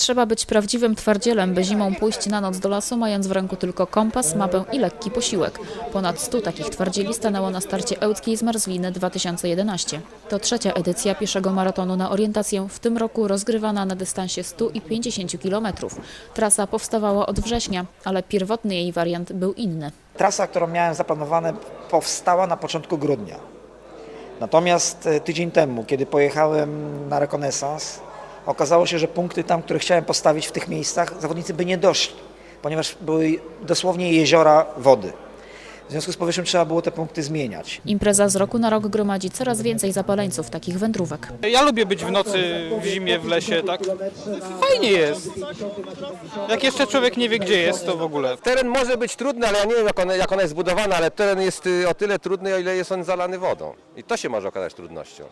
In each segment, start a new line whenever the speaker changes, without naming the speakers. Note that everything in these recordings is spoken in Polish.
Trzeba być prawdziwym twardzielem, by zimą pójść na noc do lasu, mając w ręku tylko kompas, mapę i lekki posiłek. Ponad 100 takich twardzieli stanęło na starcie Ełckiej Zmarzliny 2011. To trzecia edycja pieszego maratonu na orientację, w tym roku rozgrywana na dystansie 100 i 50 km. Trasa powstawała od września, ale pierwotny jej wariant był inny.
Trasa, którą miałem zaplanowane, powstała na początku grudnia. Natomiast e, tydzień temu, kiedy pojechałem na rekonesans, okazało się, że punkty tam, które chciałem postawić w tych miejscach, zawodnicy by nie doszli, ponieważ były dosłownie jeziora wody. W związku z powyższym trzeba było te punkty zmieniać.
Impreza z roku na rok gromadzi coraz więcej zapaleńców takich wędrówek.
Ja lubię być w nocy, w zimie, w lesie, tak? Fajnie jest. Jak jeszcze człowiek nie wie, gdzie jest, to w ogóle.
Teren może być trudny, ale ja nie wiem jak ona, jak ona jest zbudowana, ale teren jest y, o tyle trudny, o ile jest on zalany wodą. I to się może okazać trudnością.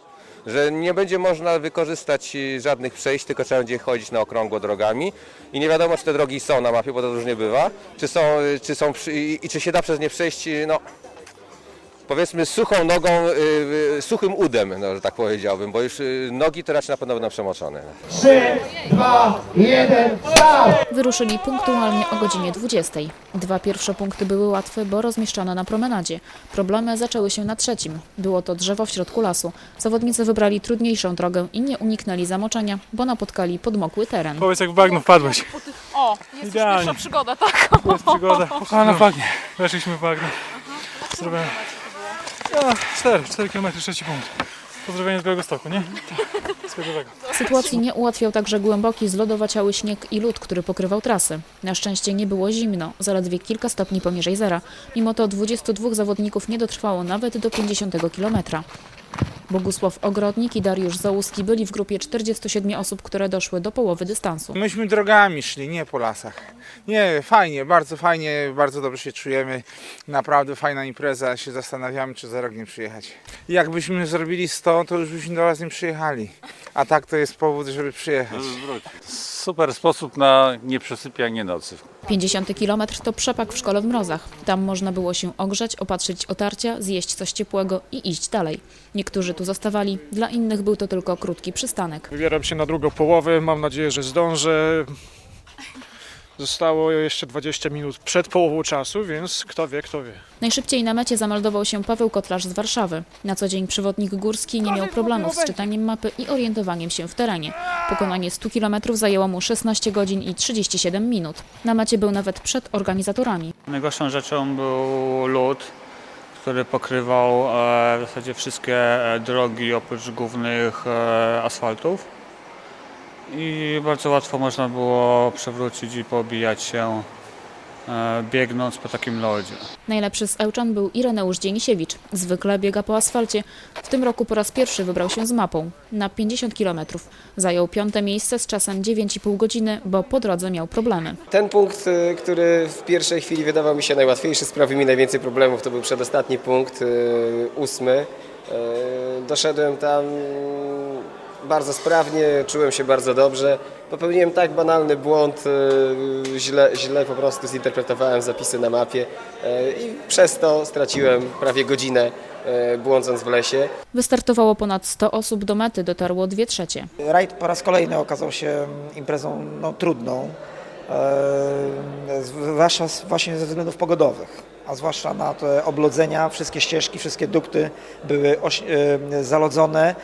Że nie będzie można wykorzystać y, żadnych przejść, tylko trzeba będzie chodzić na okrągło drogami. I nie wiadomo, czy te drogi są na mapie, bo to różnie bywa. Czy są, y, czy są i, i czy się da przez nie przejść, y, no powiedzmy suchą nogą, y, y, suchym udem, no, że tak powiedziałbym, bo już y, nogi to raczej na pewno będą przemoczone.
3, 2, 1, start!
Wyruszyli punktualnie o godzinie 20. Dwa pierwsze punkty były łatwe, bo rozmieszczono na promenadzie. Problemy zaczęły się na trzecim. Było to drzewo w środku lasu. Zawodnicy wybrali trudniejszą drogę i nie uniknęli zamoczenia, bo napotkali podmokły teren.
Powiedz jak w bagno wpadłeś.
O, jest już
Idealnie.
pierwsza przygoda, tak?
To jest przygoda. Kochana w bagnie. Weszliśmy w bagno. Zrobiłem. Ja, 4, 4 km, trzeci punkt. Pozdrowienie z Białego Stoku, nie? Zgodowego.
Sytuacji nie ułatwiał także głęboki, zlodowaciały śnieg i lód, który pokrywał trasy. Na szczęście nie było zimno, zaledwie kilka stopni poniżej zera. Mimo to 22 zawodników nie dotrwało nawet do 50 kilometra. Bogusław Ogrodnik i Dariusz Załuski byli w grupie 47 osób, które doszły do połowy dystansu.
Myśmy drogami szli, nie po lasach. Nie, fajnie, bardzo fajnie, bardzo dobrze się czujemy. Naprawdę fajna impreza, się zastanawiamy, czy za rok nie przyjechać. Jakbyśmy zrobili 100, to już byśmy do Was nie przyjechali. A tak to jest powód, żeby przyjechać.
Super sposób na nieprzesypianie nocy.
50 kilometr to przepak w szkole w mrozach. Tam można było się ogrzać, opatrzyć otarcia, zjeść coś ciepłego i iść dalej. Niektórzy tu zostawali, dla innych był to tylko krótki przystanek.
Wybieram się na drugą połowę. Mam nadzieję, że zdążę. Zostało jeszcze 20 minut przed połową czasu, więc kto wie, kto wie.
Najszybciej na mecie zameldował się Paweł Kotlarz z Warszawy. Na co dzień przewodnik górski nie miał problemów z czytaniem mapy i orientowaniem się w terenie. Pokonanie 100 km zajęło mu 16 godzin i 37 minut. Na mecie był nawet przed organizatorami.
Najgorszą rzeczą był lód, który pokrywał e, w zasadzie wszystkie e, drogi oprócz głównych e, asfaltów. I bardzo łatwo można było przewrócić i pobijać się e, biegnąc po takim lodzie.
Najlepszy z Ełczan był Ireneusz Dzienisiewicz. Zwykle biega po asfalcie. W tym roku po raz pierwszy wybrał się z mapą. Na 50 km. Zajął piąte miejsce z czasem 9,5 godziny, bo po drodze miał problemy.
Ten punkt, y, który w pierwszej chwili wydawał mi się najłatwiejszy, sprawił mi najwięcej problemów, to był przedostatni punkt, y, ósmy. Doszedłem tam bardzo sprawnie, czułem się bardzo dobrze. Popełniłem tak banalny błąd, y, źle, źle po prostu zinterpretowałem zapisy na mapie y, i przez to straciłem prawie godzinę y, błądząc w lesie.
Wystartowało ponad 100 osób, do mety dotarło 2 trzecie.
Rajd po raz kolejny okazał się imprezą no, trudną, e, zwłaszcza właśnie ze względów pogodowych, a zwłaszcza na te oblodzenia, wszystkie ścieżki, wszystkie dukty były e, zalodzone.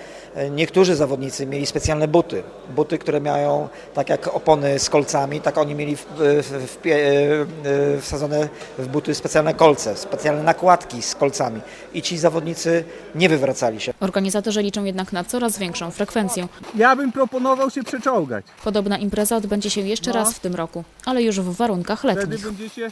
Niektórzy zawodnicy mieli specjalne buty, buty, które mają tak jak opony z kolcami, tak oni mieli w, w, w, e, e, wsadzone w buty specjalne kolce, specjalne nakładki z kolcami i ci zawodnicy nie wywracali się.
Organizatorzy liczą jednak na coraz większą frekwencję.
Ja bym proponował się przeczołgać.
Podobna impreza odbędzie się jeszcze raz w tym roku, ale już w warunkach
Wtedy
letnich.
będziecie